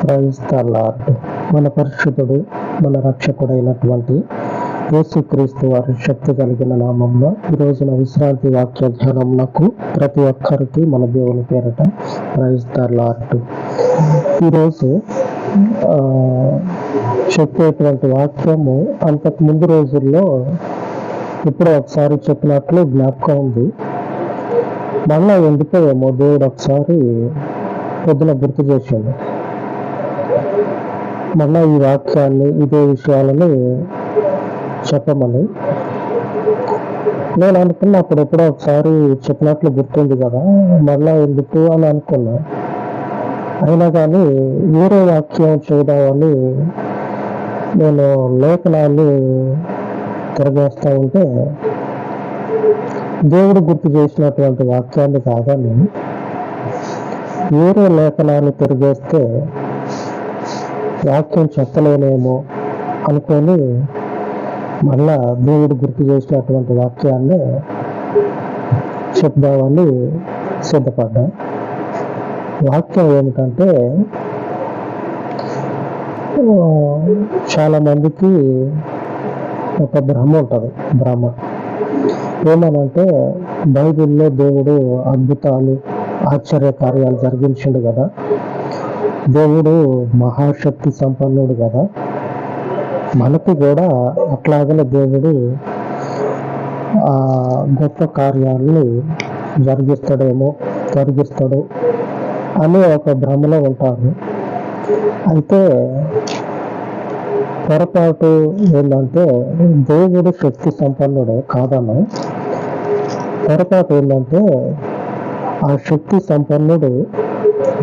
Praise the lord మన పరిశుద్ధుడు మన రక్షకుడైనటువంటి యేసుక్రీస్తు వారి శక్తి కలిగిన నామంలో ఈ రోజున విశ్రాంతి వాక్య ధ్యానమునకు ప్రతి ఒక్కరికి మన దేవుని పేరట ప్రైజ్ ద లార్డ్ ఈరోజు చెప్పేటువంటి వాక్యము అంతకు ముందు రోజుల్లో ఇప్పుడే ఒకసారి చెప్పినట్లు జ్ఞాపకం ఉంది. మళ్ళా ఏమో దేవుడు ఒకసారి పొద్దున గుర్తు చేసిండు. మళ్ళా ఈ వాక్యాన్ని ఇదే విషయాలని చెప్పమని. నేను అనుకున్నా అప్పుడు ఎప్పుడో ఒకసారి చెప్పినట్లు గుర్తుంది కదా మళ్ళా ఎందుకు అని అనుకున్నా. అయినా కానీ వేరే వాక్యం చేద్దామని నేను లేఖనాన్ని తిరగేస్తా ఉంటే దేవుడు గుర్తు చేసినటువంటి వాక్యాన్ని కాదని వేరే లేఖనాన్ని తిరిగేస్తే వాక్యం చెప్పలేనేమో అనుకొని మళ్ళా దేవుడు గుర్తు చేసినటువంటి వాక్యాన్ని చెప్దామని సిద్ధపడ్డా. వాక్యం ఏమిటంటే చాలా మందికి ఒక భ్రమ ఉంటుంది. భ్రమ. ఏమనంటే బైబిల్లో దేవుడు అద్భుతాలు ఆశ్చర్య కార్యాలు జరిగించిండు కదా. దేవుడు మహాశక్తి సంపన్నుడు కదా. మనకి కూడా అట్లాగనే దేవుడు ఆ గొప్ప కార్యాలని జరిగిస్తాడేమో జరిగిస్తాడు అనే ఒక భ్రమలో ఉంటారు. అయితే పొరపాటు ఏంటంటే దేవుడు శక్తి సంపన్నుడే కాదను పొరపాటు ఏంటంటే ఆ శక్తి సంపన్నుడు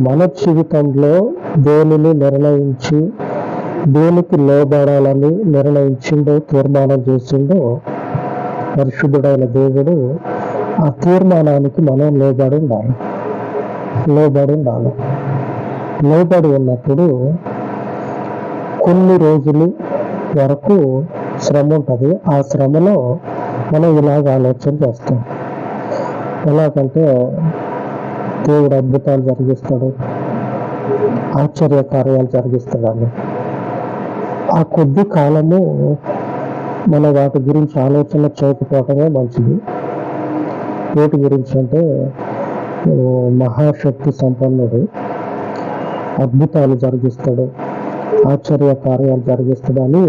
మన జీవితంలో దేనిని నిర్ణయించి దేనికి లోబడాలని నిర్ణయించిండో తీర్మానం చేసిండో పరిశుద్ధుడైన దేవుడు ఆ తీర్మానానికి మనం లోబడి ఉండాలి. లోబడి ఉండాలి. లోబడి ఉన్నప్పుడు కొన్ని రోజులు వరకు శ్రమ ఉంటుంది. ఆ శ్రమలో మనం ఇలాగ ఆలోచన చేస్తాం. ఎలాగంటే దేవుడు అద్భుతాలు జరిగిస్తాడు. ఆశ్చర్య కార్యాలు జరిగిస్తాడని ఆ కొద్ది కాలము మన వాటి గురించి ఆలోచన చేయకపోవటమే మంచిది. వేటి గురించి అంటే మహాశక్తి సంపన్నుడు అద్భుతాలు జరిగిస్తాడు ఆశ్చర్య కార్యాలు జరిగిస్తాడని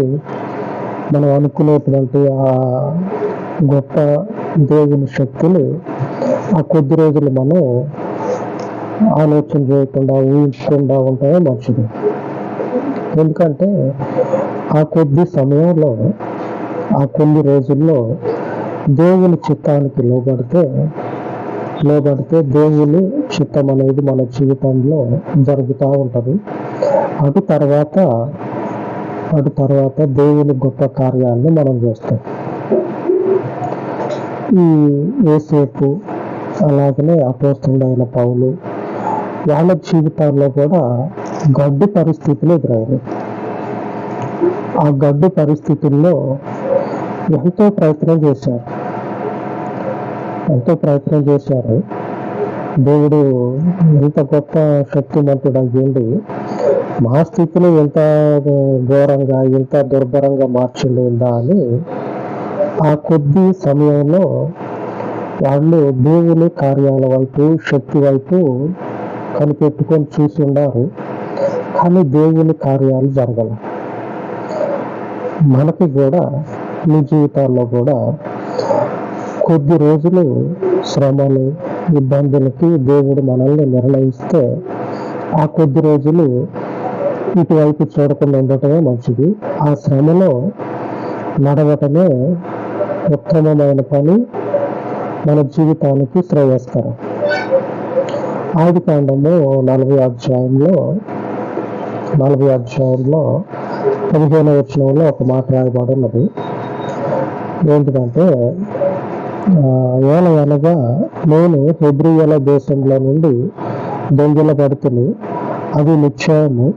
మనం అనుకునేటువంటి ఆ గొప్ప దేవుని శక్తిని ఆ కొద్ది రోజులు మనం ఆలోచన చేయకుండా ఊహించకుండా ఉంటాయో మంచిది. ఎందుకంటే ఆ కొద్ది సమయంలో ఆ కొన్ని రోజుల్లో దేవుని చిత్తానికి లోబడితే లోబడితే దేవుని చిత్తం అనేది మన జీవితంలో జరుగుతూ ఉంటుంది. అటు తర్వాత అటు తర్వాత దేవుని గొప్ప కార్యాలను మనం చేస్తాం. ఈ ఏసేపు అలాగనే అపోస్తుడైన పౌలు వాళ్ళ జీవితాల్లో కూడా గడ్డు పరిస్థితులు ఎదురయ్యాయి. ఆ గడ్డు పరిస్థితుల్లో ఎంతో ప్రయత్నం చేశారు. ఎంతో ప్రయత్నం చేశారు. దేవుడు ఎంత గొప్ప శక్తిమంతుడు అయ్యింది మా స్థితిని ఎంత ఘోరంగా ఎంత దుర్భరంగా మార్చండి ఉందా అని ఆ కొద్ది సమయంలో వాళ్ళు దేవుని కార్యాల వైపు శక్తి వైపు కనిపెట్టుకొని చూసి ఉన్నారు. కానీ దేవుని కార్యాలు జరగల. మనకి కూడా మీ జీవితాల్లో కూడా కొద్ది రోజులు శ్రమలు ఇబ్బందులకి దేవుడు మనల్ని నిర్ణయిస్తే ఆ కొద్ది రోజులు ఇటువైపు చూడకుండా ఉండటమే మంచిది. ఆ శ్రమలో నడవటమే ఉత్తమమైన పని మన జీవితానికి శ్రేయస్కరం. ఆది కాండము నలభై అధ్యాయంలో నలభై అధ్యాయంలో పదిహేను వచనంలో ఒక మాట రాయబడి ఉన్నది. ఏంటిదంటే ఏల అనగా నేను హెబ్రియల దేశంలో నుండి దొంగల పడుతుంది అది నిశ్చయము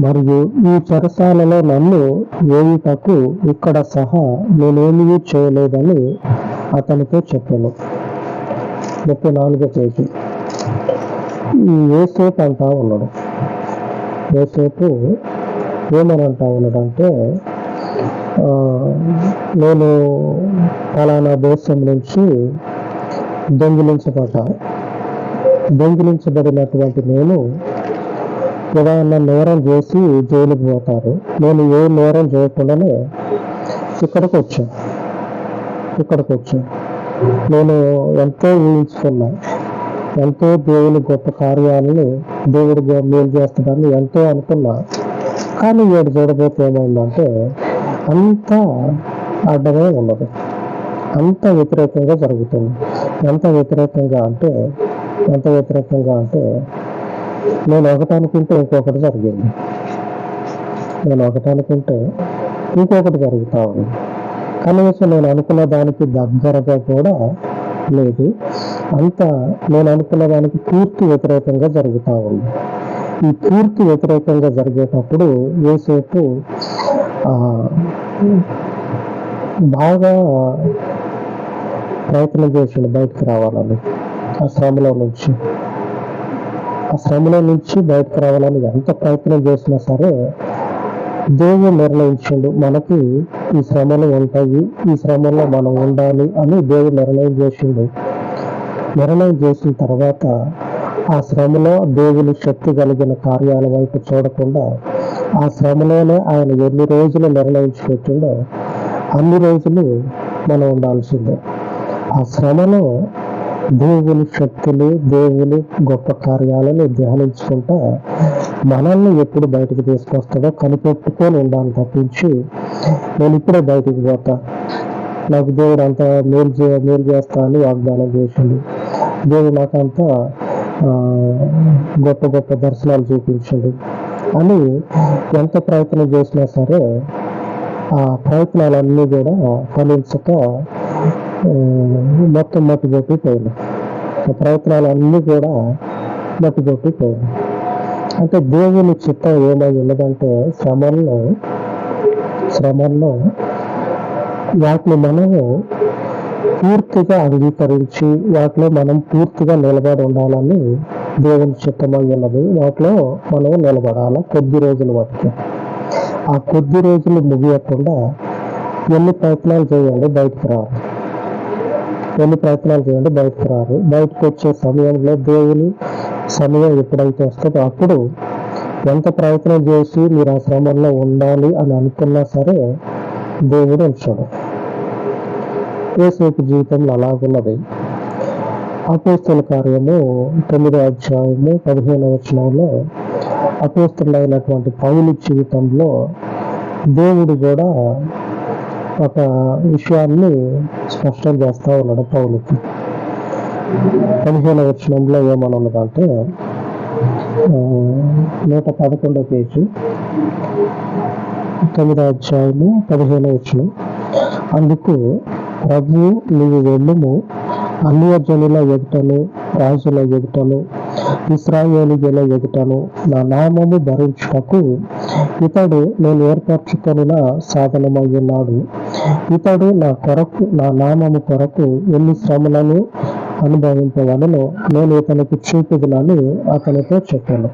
మరియు ఈ చెరసాలలో నన్ను వేయుటకు ఇక్కడ సహా నేనేమీ చేయలేదని అతనితో చెప్పాను. ముప్పై నాలుగో పేజీ. ఈ ఏసేపు అంటా ఉన్నాడు. ఏసేపు ఏమని అంటా ఉన్నాడంటే నేను ఫలానా దేశం నుంచి దొంగిలించబడ్డా. దొంగిలించబడినటువంటి నేను ఏదైనా నేరం చేసి జైలుకి పోతారు. నేను ఏ నేరం చేయకుండానే ఇక్కడికి వచ్చాను. ఇక్కడికి వచ్చాను. నేను ఎంతో ఊహించుకున్నాను ఎంతో దేవుని గొప్ప కార్యాలని దేవుడు మేలు చేస్తాడని ఎంతో అనుకున్నా. కానీ ఏడు చూడబోతే ఏమైందంటే అంత అడ్డమే ఉన్నది. అంత వ్యతిరేకంగా జరుగుతుంది. ఎంత వ్యతిరేకంగా అంటే ఎంత వ్యతిరేకంగా అంటే నేను ఒకటి అనుకుంటే ఇంకొకటి జరిగింది. నేను ఒకటి అనుకుంటే ఇంకొకటి జరుగుతా ఉంది. కనీసం నేను అనుకున్న దానికి దగ్గరగా కూడా లేదు. అంతా నేను అనుకున్న దానికి పూర్తి వ్యతిరేకంగా జరుగుతూ ఉంది. ఈ పూర్తి వ్యతిరేకంగా జరిగేటప్పుడు ఏసేపు బాగా ప్రయత్నం చేసిండు బయటకు రావాలని ఆ శ్రమలో నుంచి. ఆ శ్రమలో నుంచి బయటకు రావాలని ఎంత ప్రయత్నం చేసినా సరే దేవుడు నిర్ణయించిండు. మనకి ఈ శ్రమలు ఉంటాయి. ఈ శ్రమలో మనం ఉండాలి అని దేవుడు నిర్ణయం చేసిండు. నిర్ణయం చేసిన తర్వాత ఆ శ్రమలో దేవుని శక్తి కలిగిన కార్యాల వైపు చూడకుండా ఆ శ్రమలోనే ఆయన ఎన్ని రోజులు నిర్ణయించి పెట్టిండో అన్ని రోజులు మనం ఉండాల్సిందే. ఆ శ్రమలో దేవుని శక్తులు దేవుని గొప్ప కార్యాలను ధ్యానించుకుంటా మనల్ని ఎప్పుడు బయటకు తీసుకొస్తాడో కనిపెట్టుకొని ఉండాలి తప్పించి నేను ఇప్పుడే బయటికి పోతా. నాకు దేవుడు అంత మేలు చే మేలు చేస్తా అని వాగ్దానం చేసిండు. దేవుడు నాకు అంత గొప్ప గొప్ప దర్శనాలు చూపించిండు. అని ఎంత ప్రయత్నం చేసినా సరే ఆ ప్రయత్నాలన్నీ కూడా ఫలించక మొత్తం మట్టి కొట్టి పోయినాయి ఆ ప్రయత్నాలన్నీ కూడా మట్టి కొట్టి పోయినాయి అంటే దేవుని చిత్తం ఏమై ఉన్నదంటే శ్రమంలో శ్రమంలో వాటిని మనము పూర్తిగా అంగీకరించి వాటిలో మనం పూర్తిగా నిలబడి ఉండాలని దేవుని చిత్తమై ఉన్నది. వాటిలో మనం నిలబడాలి? కొద్ది రోజుల వాటికి. ఆ కొద్ది రోజులు ముగియకుండా ఎన్ని ప్రయత్నాలు చేయండి బయటకు రారు. ఎన్ని ప్రయత్నాలు చేయండి బయటకు రారు. బయటకు వచ్చే సమయంలో దేవుని సమయం ఎప్పుడైతే వస్తుందో అప్పుడు ఎంత ప్రయత్నం చేసి మీరు ఆ శ్రమంలో ఉండాలి అని అనుకున్నా సరే దేవుడు ఉంచాడు యేసేపు జీవితంలో అలాగున్నది. అపోస్తుల కార్యము తొమ్మిదో అధ్యాయము పదిహేను వచనంలో అపోస్తులైనటువంటి పౌలు జీవితంలో దేవుడు కూడా ఒక విషయాన్ని స్పష్టం చేస్తా ఉన్నాడు పౌలకి. పదిహేను వచ్చినంలో ఏమని ఉన్నదంటే నూట పదకొండో పేజీ తొమ్మిదో అధ్యాయము పదిహేను వచ్చిన అందుకు ప్రభు నీవు వెళ్ళము అన్య జనుల ఎదుటను రాజుల ఎదుటను ఇస్రాయేలీయుల ఎదుటను నా నామము భరించుటకు ఇతడు నేను ఏర్పరచుకొనిన సాధనమై ఉన్నాడు. ఇతడు నా కొరకు నా నామము కొరకు ఎన్ని శ్రమలను అనుభవింపవలను నేను ఇతనికి చూపుదునని అతనితో చెప్పాను.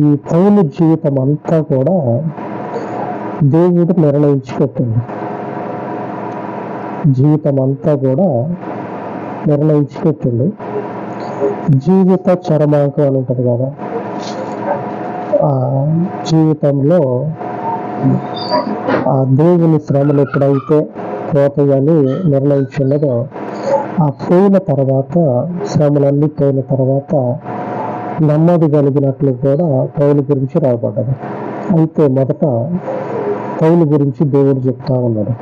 ఈ పౌలు జీవితం అంతా కూడా దేవుడు నిర్ణయించి పెట్టింది జీవితం అంతా కూడా నిర్ణయించి పెట్టింది జీవిత చరమాంకం అని ఉంటుంది కదా? ఆ జీవితంలో ఆ దేవుని శ్రమలు ఎప్పుడైతే పోతాయని నిర్ణయించున్నదో ఆ పోయిన తర్వాత శ్రమలన్నీ పోయిన తర్వాత నెమ్మది కలిగినట్లు కూడా పౌలు గురించి రాయబడ్డది అయితే మొదట పౌలు గురించి దేవుడు చెప్తా ఉన్నాడు.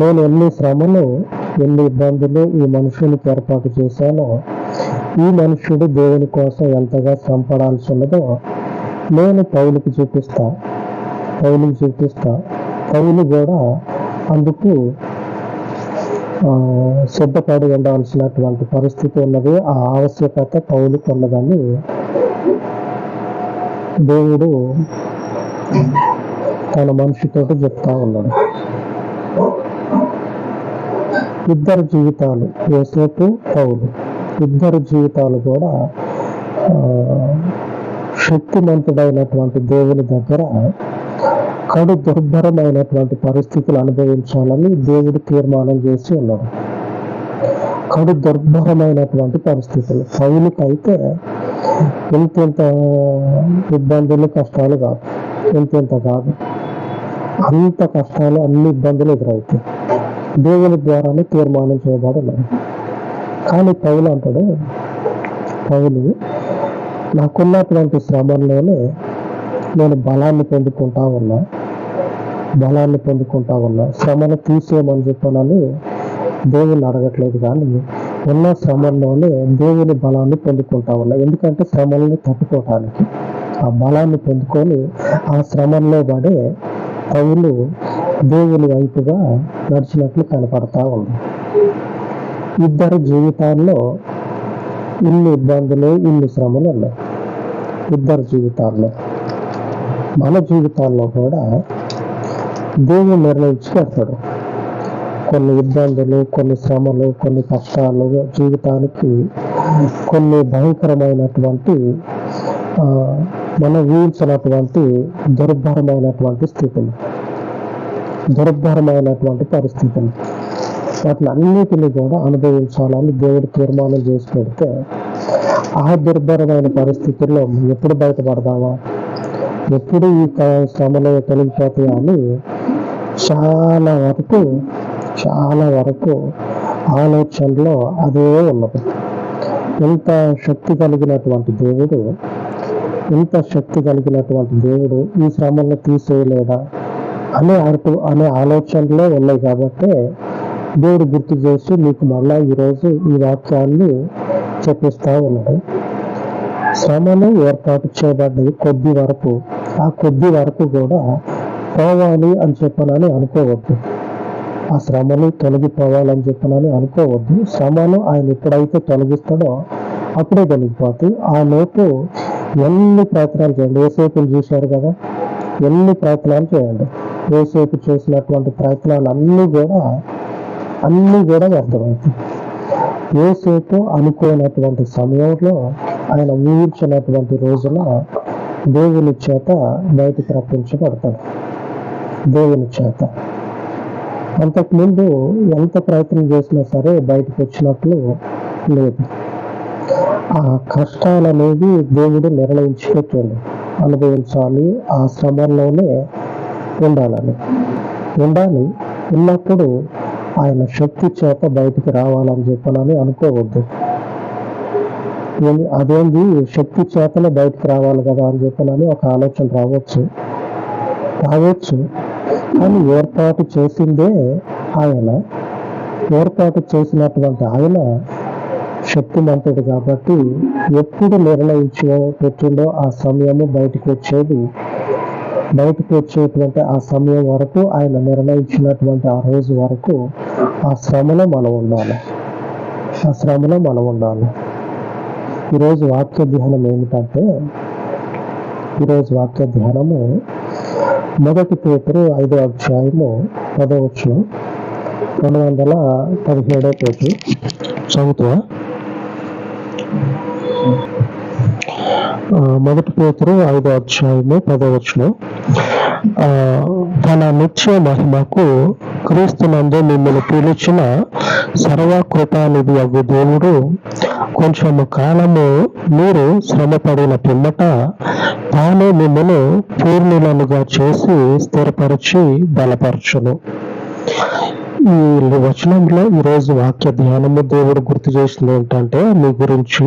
నేను ఎన్ని శ్రమలు ఎన్ని ఇబ్బందులు ఈ మనుషునికి ఏర్పాటు చేశానో ఈ మనుషుడు దేవుని కోసం ఎంతగా శ్రమపడాల్సి ఉన్నదో నేను పౌలుకి చూపిస్తా పౌలుకి చూపిస్తా. పౌలు కూడా అందుకు సిద్ధపడి ఉండవలసినటువంటి పరిస్థితి ఉన్నది. ఆ ఆవశ్యకత పౌలుకు ఉన్నదని దేవుడు తన మనిషితో చెప్తా ఉన్నాడు. ఇద్దరు జీవితాలు యోసేపు పౌలు. ఇద్దరు జీవితాలు కూడా శక్తిమంతుడైనటువంటి దేవుని దగ్గర కడు దుర్భరమైనటువంటి పరిస్థితులు అనుభవించాలని దేవుడు తీర్మానం చేసి ఉన్నాడు కడు దుర్భరమైనటువంటి పరిస్థితులు. పౌలకైతే ఇంతింత ఇబ్బందులు కష్టాలు కాదు. ఇంతింత కాదు. అంత కష్టాలు అన్ని ఇబ్బందులు ఎదురవుతాయి. దేవుని ద్వారానే తీర్మానం చేయబడలేదు కానీ పౌలు అంటాడు పౌలు నాకున్నటువంటి శ్రమంలోనే నేను బలాన్ని పొందుకుంటా ఉన్నా. బలాన్ని పొందుకుంటా ఉన్నా శ్రమను తీసేయమని చెప్పానని దేవుని అడగట్లేదు కానీ ఉన్న శ్రమంలోనే దేవుని బలాన్ని పొందుకుంటా ఉన్నా. ఎందుకంటే శ్రమల్ని తట్టుకోవటానికి ఆ బలాన్ని పొందుకొని ఆ శ్రమంలో పడే పౌలు దేవుని వైపుగా నడిచినట్లు కనపడతా ఉంది. ఇద్దరు జీవితాల్లో ఇన్ని ఇబ్బందులు ఇన్ని శ్రమలు ఉన్నాయి. ఇద్దరు జీవితాల్లో మన జీవితాల్లో కూడా దేవుడు నిర్ణయించి పెడతాడు కొన్ని ఇబ్బందులు కొన్ని శ్రమలు కొన్ని కష్టాలు జీవితానికి కొన్ని భయంకరమైనటువంటి మనం ఊహించినటువంటి దుర్భరమైనటువంటి స్థితులు. దుర్భరమైనటువంటి పరిస్థితులు. వాటిని అన్నిటిని కూడా అనుభవించాలని దేవుడు తీర్మానం చేసి పెడితే ఆ దుర్భరమైన పరిస్థితుల్లో ఎప్పుడు బయటపడదామా ఎప్పుడు ఈ క- శ్రమలు అని చాలా వరకు చాలా వరకు ఆలోచనలో అదే ఉన్నది. ఇంత శక్తి కలిగినటువంటి దేవుడు ఇంత శక్తి కలిగినటువంటి దేవుడు ఈ శ్రమలను తీసేయలేదా అనే అటు అనే ఆలోచనలో ఉన్నాయి కాబట్టి దేవుడు గుర్తు చేసి మీకు మళ్ళా ఈరోజు ఈ వాక్యాన్ని చెప్పిస్తూ ఉన్నాడు. శ్రమను ఏర్పాటు చేయబడ్డది కొద్ది వరకు. ఆ కొద్ది వరకు కూడా పోవాలి అని చెప్పనని అనుకోవద్దు. ఆ శ్రమను తొలగిపోవాలని చెప్పనని అనుకోవద్దు. శ్రమను ఆయన ఎప్పుడైతే తొలగిస్తాడో అప్పుడే తొలగిపోతుంది ఆ లోపు ఎన్ని ప్రయత్నాలు చేయండి. ఏసేపులు చూశారు కదా? ఎన్ని ప్రయత్నాలు చేయండి. ఏసేపు చేసినటువంటి ప్రయత్నాలు అన్నీ కూడా అన్నీ కూడా వ్యర్థమవుతాయి. ఏసేపు అనుకోనటువంటి సమయంలో ఆయన ఊహించినటువంటి రోజున దేవుని చేత బయటికి రప్పించబడతాడు. దేవుని చేత. అంతకుముందు ఎంత ప్రయత్నం చేసినా సరే బయటకు వచ్చినట్లు లేదు. ఆ కష్టాలు అనేవి దేవుడు నిర్ణయించి అనుభవించాలి ఆ శ్రమంలోనే ఉండాలని. ఉండాలి ఉన్నప్పుడు ఆయన శక్తి చేత బయటికి రావాలని చెప్పనని అనుకోవద్దు. అదేంది శక్తి చేతనే బయటకు రావాలి కదా అని చెప్పనని ఒక ఆలోచన రావచ్చు. రావచ్చు. కానీ ఏర్పాటు చేసిందే ఆయన. ఏర్పాటు చేసినటువంటి ఆయన శక్తిమంతుడు కాబట్టి ఎప్పుడు నిర్ణయించో పెట్టిండో ఆ సమయము బయటకు వచ్చేది. బయటకు వచ్చేటువంటి ఆ సమయం వరకు ఆయన నిర్ణయించినటువంటి ఆ రోజు వరకు ఆ శ్రమలో మనం ఉండాలి. ఆ శ్రమలో మనం ఉండాలి. ఈరోజు వాక్య ధ్యానం ఏమిటంటే ఈరోజు వాక్య ధ్యానము మొదటి పేపరు ఐదో అధ్యాయము పదవచ్చు రెండు వందల పదిహేడో పేజీ చదువుతా. మొదటి పేతురు ఐదో అధ్యాయము పదవచ్చును ఆ, తన నిత్య మహిమకు క్రీస్తునందు మిమ్మల్ని పిలిచిన సర్వకృపానిధి అగు దేవుడు కొంచెము కాలము మీరు శ్రమపడిన పిమ్మట తానే మిమ్మల్ని పూర్ణులనుగా చేసి స్థిరపరిచి బలపరచును. ఈ వచనంలో ఈరోజు వాక్య ధ్యానము దేవుడు గుర్తు చేసింది ఏంటంటే మీ గురించి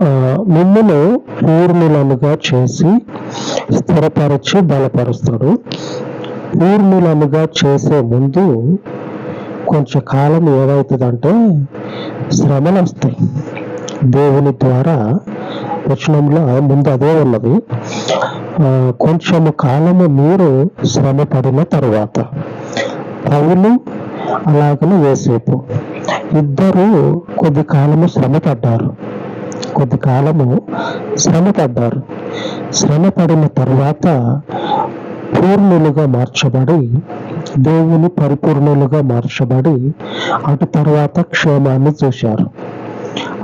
ఆ, మిమ్మల్ని పూర్ణులనుగా చేసి స్థిరపరచి బలపరుస్తాడు. పూర్ణులనుగా చేసే ముందు కొంచెం కాలం ఏమవుతుందంటే శ్రమలు వస్తాయి దేవుని ద్వారా వచనంలో ముందు అదే ఉన్నది. కొంచెము కాలము మీరు శ్రమ పడిన తరువాత పౌలు అలాగనే వేసేపు ఇద్దరు కొద్ది కాలము శ్రమ పడ్డారు కొద్ది కాలము శ్రమ పడ్డారు శ్రమ పడిన తర్వాత పూర్ణులుగా మార్చబడి దేవుని పరిపూర్ణులుగా మార్చబడి అటు తర్వాత క్షేమాన్ని చూశారు.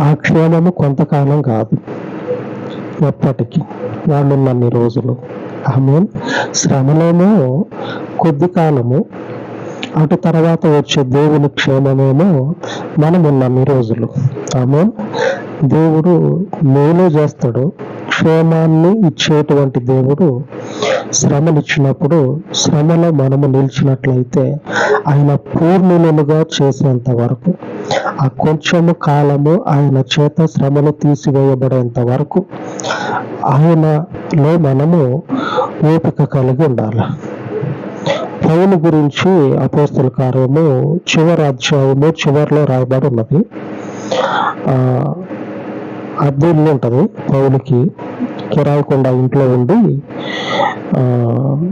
ఆ క్షేమము కొంతకాలం కాదు. ఎప్పటికీ వాళ్ళున్నన్ని రోజులు. ఆమె శ్రమలేమో కొద్ది కాలము. అటు తర్వాత వచ్చే దేవుని క్షేమమేమో మనం ఉన్నన్ని రోజులు. ఆమె దేవుడు మేలు చేస్తాడు. క్షేమాన్ని ఇచ్చేటువంటి దేవుడు శ్రమనిచ్చినప్పుడు శ్రమలో మనము నిలిచినట్లయితే ఆయన పూర్ణులుగా చేసేంత వరకు ఆ కొంచెము కాలము ఆయన చేత శ్రమలు తీసివేయబడేంత వరకు ఆయనలో మనము ఓపిక కలిగి ఉండాలి. పౌలు గురించి అపోస్తుల కార్యము చివరి అధ్యాయము చివరిలో రాయబడి ఉన్నది. అద్దె ఇల్లు ఉంటుంది పౌలుకి కిరాయికుండా ఇంట్లో ఉండి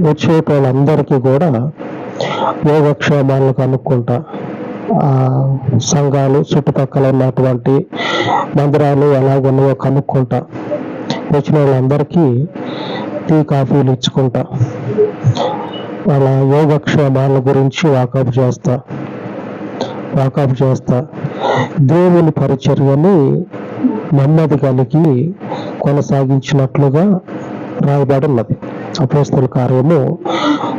వచ్చే వాళ్ళందరికీ కూడా యోగక్షేమాలను కనుక్కుంటా. ఆ, సంఘాలు చుట్టుపక్కల ఉన్నటువంటి మందిరాలు ఎలాగున్నాయో కనుక్కుంటా. వచ్చిన వాళ్ళందరికీ టీ కాఫీలు ఇచ్చుకుంటా. వాళ్ళ యోగక్షేమాల గురించి వాకప్ చేస్తా. వాకప్ చేస్తా. దేవుని పరిచర్యని నెమ్మది కొనసాగించినట్లుగా రాయబడి ఉన్నది. అపోస్తుల కార్యము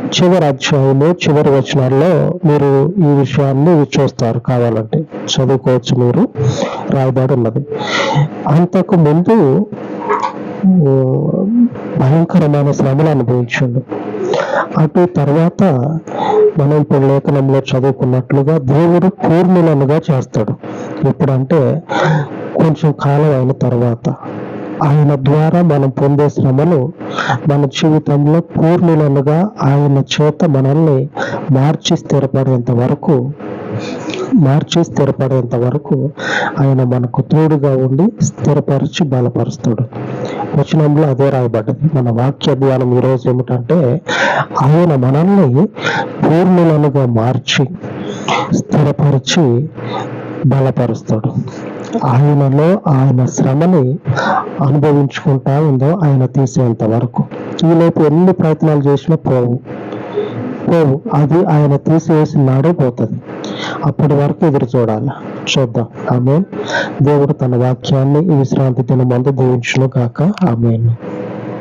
చివరి అధ్యాయము చివరి వచనాల్లో మీరు ఈ విషయాన్ని చూస్తారు కావాలంటే. చదువుకోవచ్చు మీరు. రాయబడి ఉన్నది. అంతకు ముందు భయంకరమైన శ్రమలు అనుభవించండి. అటు తర్వాత మనం ఇప్పుడు లేఖనంలో చదువుకున్నట్లుగా దేవుడు పూర్ణులనుగా చేస్తాడు. ఎప్పుడంటే కొంచెం కాలం అయిన తర్వాత ఆయన ద్వారా మనం పొందే శ్రమలు మన జీవితంలో పూర్ణులనుగా ఆయన చేత మనల్ని మార్చి స్థిరపడేంత వరకు మార్చి స్థిరపడేంత వరకు ఆయన మనకు తోడుగా ఉండి స్థిరపరిచి బలపరుస్తాడు. వచనంలో అదే రాయబడ్డది. మన వాక్య ధ్యానం ఈరోజు ఏమిటంటే ఆయన మనల్ని పూర్ణులనుగా మార్చి స్థిరపరిచి బలపరుస్తాడు. ఆయనలో ఆయన శ్రమని అనుభవించుకుంటా ఉందో ఆయన తీసేంత వరకు. ఈలోపు ఎన్ని ప్రయత్నాలు చేసినా పోవు. పోవు. అది ఆయన తీసివేసినాడే పోతుంది. అప్పటి వరకు ఎదురు చూడాలి. చూద్దాం. ఆమె దేవుడు తన వాక్యాన్ని ఈ విశ్రాంతి దిన మందు దీవించును కాక ఆమె